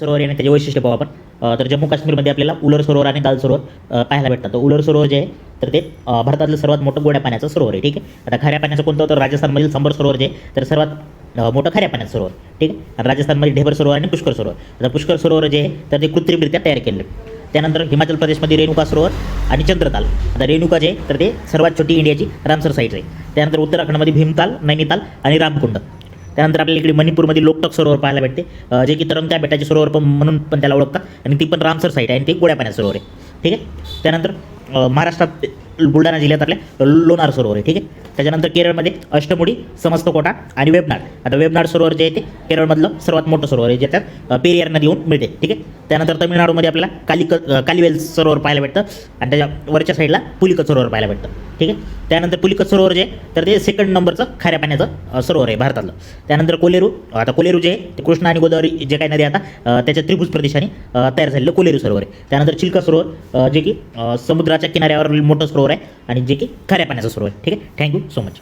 सरोवर आहे आणि त्याचे वैशिष्ट्य पाहू आपण. तर जम्मू काश्मीरमध्ये आपल्याला उलर सरोवर आणि दाल सरोवर पाहायला भेटतात. तर उलर सरोवर जे आहे तर ते भारतातलं सर्वात मोठं गोड्या पाण्याचं सरोवर आहे ठीक आहे? आता खाऱ्या पाण्याचं कोणतं तर राजस्थानमधील संबर सरोवर जे आहे तर सर्वात मोठं खाऱ्या पाण्याचं सरोवर ठीक आहे? राजस्थानमध्ये ढेबर सरोवर आणि पुष्कर सरोवर. आता पुष्कर सरोवर जे आहे तर ते कृत्रिमरित्या तयार केले त्यानंतर हिमाचल प्रदेशमध्ये रेणुका सरोवर आणि चंद्रताल. आता रेणुका जे आहे तर ते सर्वात छोटी इंडियाची रामसर साईट आहे. त्यानंतर उत्तराखंडमध्ये भीमताल नैनिताल आणि रामकुंड. त्यानंतर आपल्याला इकडे मणिपूरमध्ये लोकटक सरोवर पाहायला भेटते. जे की तरंगत्या बेटाचे सरोवर पण म्हणून पण त्याला ओळखतात. आणि ती पण रामसर साईट आहे आणि ते गोड्या पाण्याचं सरोवर आहे. ठीक आहे? त्यानंतर महाराष्ट्रात बुलढाणा जिल्ह्यात आपल्या लोणार सरोवर आहे. ठीक आहे? त्याच्यानंतर केरळमध्ये अष्टमुडी समस्तकोटा आणि वेबनाड आता वेबनाड सरोवर जे आहे ते केरळमधलं सर्वात मोठं सरोवर आहे ज्याच्यात पेरियार नदी येऊन मिळते. ठीक आहे? त्यानंतर तमिळनाडूमध्ये आपल्याला कालिक कालिवेल सरोवर पाहायला भेटतं. आणि त्याच्या वरच्या साईडला पुलिकत सरोवर पाहायला भेटतं. ठीक आहे? त्यानंतर पुलिकत सरोवर जे आहे, तर ते सेकंड नंबरचं खाऱ्या पाण्याचं सरोवर आहे भारतातलं. त्यानंतर कोलेरू आता कोलेरू जे आहे ते कृष्णा आणि गोदावरी जे काही नदी आता त्याच्या त्रिभुज प्रदेशाने तयार झालेलं कोलेरू सरोवर आहे. त्यानंतर चिल्का सरोवर जे की समुद्राच्या किनाऱ्यावर मोठं सरोवर आहे आणि जे की खाऱ्या पाण्याचं सरोवर आहे. ठीक आहे? Thank you so much